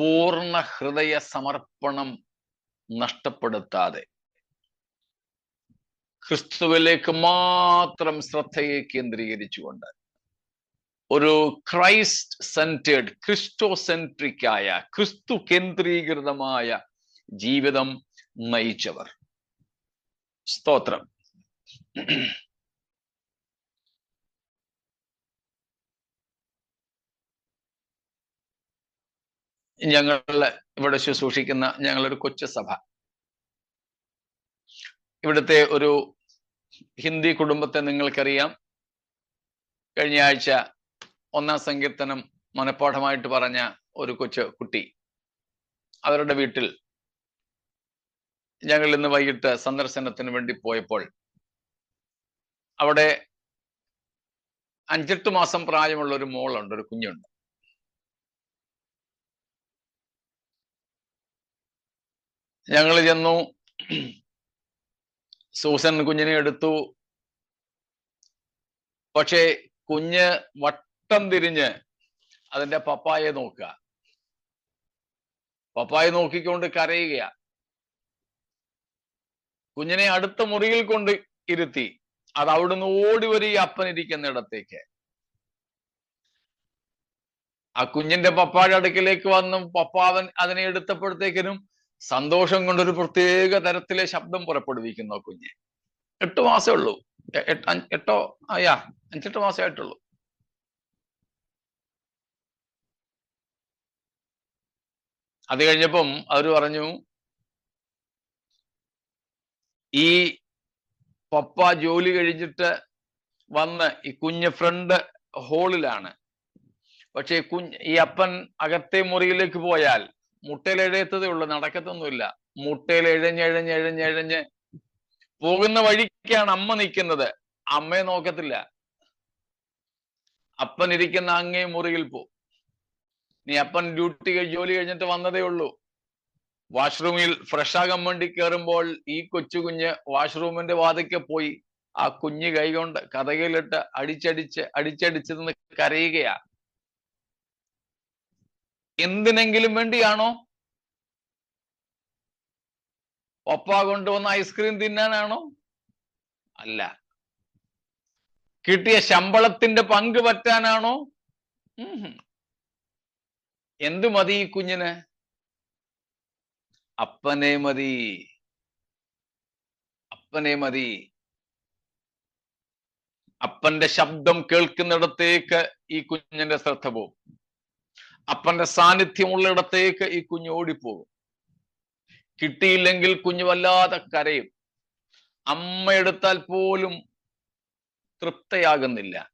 പൂർണ ഹൃദയ സമർപ്പണം നഷ്ടപ്പെടുത്താതെ ക്രിസ്തുവിലേക്ക് മാത്രം ശ്രദ്ധയെ കേന്ദ്രീകരിച്ചുകൊണ്ട് ഒരു ക്രൈസ്റ്റ് സെന്റേഡ് ക്രിസ്റ്റോ സെൻട്രിക് ആയ ക്രിസ്തു കേന്ദ്രീകൃതമായ ജീവിതം നയിച്ചവർ. സ്തോത്രം. ഞങ്ങൾ ഇവിടെ ശുശ്രൂഷിക്കുന്ന ഞങ്ങളൊരു കൊച്ചു സഭ. ഇവിടുത്തെ ഒരു ഹിന്ദി കുടുംബത്തെ നിങ്ങൾക്കറിയാം. കഴിഞ്ഞ ആഴ്ച ഒന്നാം സങ്കീർത്തനം മനഃപ്പാഠമായിട്ട് പറഞ്ഞ ഒരു കൊച്ചു കുട്ടി. അവരുടെ വീട്ടിൽ ഞങ്ങൾ ഇന്ന് വൈകിട്ട് സന്ദർശനത്തിന് വേണ്ടി പോയപ്പോൾ അവിടെ അഞ്ചെട്ട് മാസം പ്രായമുള്ള ഒരു മോളുണ്ട് ഒരു കുഞ്ഞുണ്ട്. ഞങ്ങൾ ചെന്നു. സൂസൻ കുഞ്ഞിനെ എടുത്തു. പക്ഷേ കുഞ്ഞ് വട്ടം തിരിഞ്ഞ് അതിന്റെ പപ്പായെ നോക്കുക. പപ്പായെ നോക്കിക്കൊണ്ട് കരയുക കുഞ്ഞിനെ അടുത്ത മുറിയിൽ കൊണ്ട് ഇരുത്തി. അത് അവിടുന്ന് ഓടി വരും ഈ ആ കുഞ്ഞിന്റെ പപ്പായുടെ അടുക്കിലേക്ക് വന്നും. പപ്പാവൻ അതിനെ എടുത്തപ്പോഴത്തേക്കിനും സന്തോഷം കൊണ്ടൊരു പ്രത്യേക തരത്തിലെ ശബ്ദം പുറപ്പെടുവിക്കുന്നു കുഞ്ഞ്. എട്ട് മാസമേ ഉള്ളൂ. എട്ടോ അയ്യാ അഞ്ചെട്ട് മാസമായിട്ടുള്ളൂ അത് കഴിഞ്ഞപ്പം അവർ പറഞ്ഞു ഈ പപ്പ ജോലി കഴിഞ്ഞിട്ട് വന്ന് ഈ കുഞ്ഞ് ഫ്രണ്ട് ഹോളിലാണ്. പക്ഷെ കുഞ്ഞ് ഈ അപ്പൻ അകത്തെ മുറിയിലേക്ക് പോയാൽ മുട്ടയിൽ എഴയത്തതേ ഉള്ളൂ നടക്കത്തൊന്നുമില്ല. മുട്ടയിൽ എഴഞ്ഞ് എഴഞ്ഞ് എഴഞ്ഞ് എഴഞ്ഞ് പോകുന്ന വഴിക്കാണ് അമ്മ നിൽക്കുന്നത്. അമ്മയെ നോക്കത്തില്ല. അപ്പൻ ഇരിക്കുന്ന അങ്ങേ മുറിയിൽ പോ. നീ അപ്പൻ ഡ്യൂട്ടി ജോലി കഴിഞ്ഞിട്ട് വന്നതേ ഉള്ളൂ. വാഷ്റൂമിൽ ഫ്രഷ് ആകാൻ വേണ്ടി കയറുമ്പോൾ ഈ കൊച്ചു കുഞ്ഞ് വാഷ്റൂമിന്റെ വാതിക്കെ പോയി ആ കുഞ്ഞ് കൈകൊണ്ട് കഥകയിലിട്ട് അടിച്ചടിച്ച് അടിച്ചടിച്ച് നിന്ന് കരയുകയാ. എന്തിനെങ്കിലും വേണ്ടിയാണോ? ഒപ്പ കൊണ്ടുവന്ന ഐസ്ക്രീം തിന്നാനാണോ? അല്ല. കിട്ടിയ ശമ്പളത്തിന്റെ പങ്ക് പറ്റാനാണോ? എന്തു മതി ഈ കുഞ്ഞിന്? അപ്പനെ മതി. അപ്പനെ മതി. അപ്പന്റെ ശബ്ദം കേൾക്കുന്നിടത്തേക്ക് ഈ കുഞ്ഞിന്റെ ശ്രദ്ധ പോകും. അപ്പന്റെ സാന്നിധ്യമുള്ളിടത്തേക്ക് ഈ കുഞ്ഞ് ഓടിപ്പോകും. കിട്ടിയില്ലെങ്കിൽ കുഞ്ഞു വല്ലാതെ കരയും. അമ്മ എടുത്താൽ പോലും തൃപ്തയാകുന്നില്ല.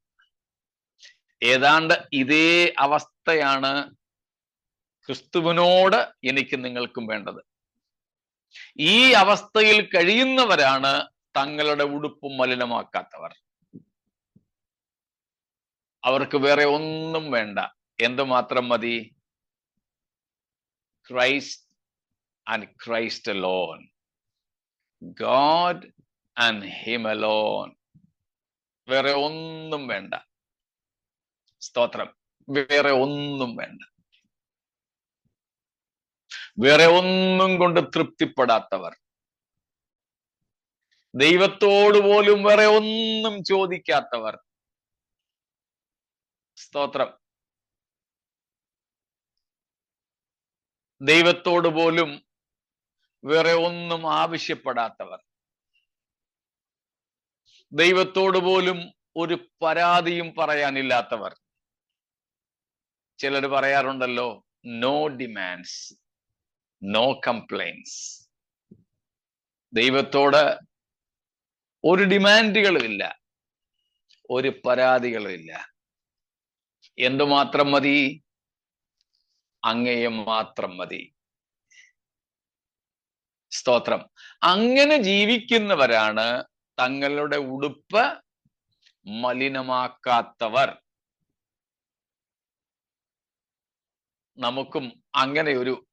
ഏതാണ്ട് ഇതേ അവസ്ഥയാണ് ക്രിസ്തുവിനോട് എനിക്ക് നിങ്ങൾക്കും വേണ്ടത്. ഈ അവസ്ഥയിൽ കഴിയുന്നവരാണ് തങ്ങളുടെ ഉടുപ്പ് മലിനമാക്കാത്തവർ. അവർക്ക് വേറെ ഒന്നും വേണ്ട. എന്തുമാത്രം മതി? Christ and Christ lone God and him alone വേറെ ഒന്നും വേണ്ട. സ്തോത്രം. വേറെ ഒന്നും വേണ്ട. വേറെ ഒന്നും കൊണ്ട് തൃപ്തിപ്പെടാത്തവർ. ദൈവത്തോട് പോലും വേറെ ഒന്നും ചോദിക്കാത്തവർ. സ്തോത്രം. ദൈവത്തോട് പോലും വേറെ ഒന്നും ആവശ്യപ്പെടാത്തവർ. ദൈവത്തോട് പോലും ഒരു പരാതിയും പറയാനില്ലാത്തവർ. ചിലർ പറയാറുണ്ടല്ലോ നോ ഡിമാൻഡ്സ് നോ കംപ്ലൈൻസ് ദൈവത്തോട് ഒരു ഡിമാൻഡുകളും ഇല്ല ഒരു പരാതികളും ഇല്ല. എന്തുമാത്രം മതി? അങ്ങയം മാത്രം മതി. സ്തോത്രം. അങ്ങനെ ജീവിക്കുന്നവരാണ് തങ്ങളുടെ ഉടുപ്പ് മലിനമാക്കാത്തവർ. നമുക്കും അങ്ങനെ ഒരു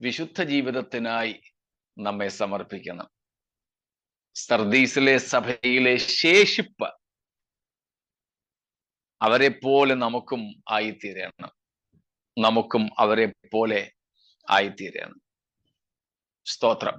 വിശുദ്ധ ജീവിതത്തിനായി നമ്മെ സമർപ്പിക്കണം. സർദീസിലെ സഭയിലെ ശേഷിപ്പ് അവരെ പോലെ നമുക്കും ആയിത്തീരണം. നമുക്കും അവരെ പോലെ ആയിത്തീരുകയാണ് സ്തോത്രം.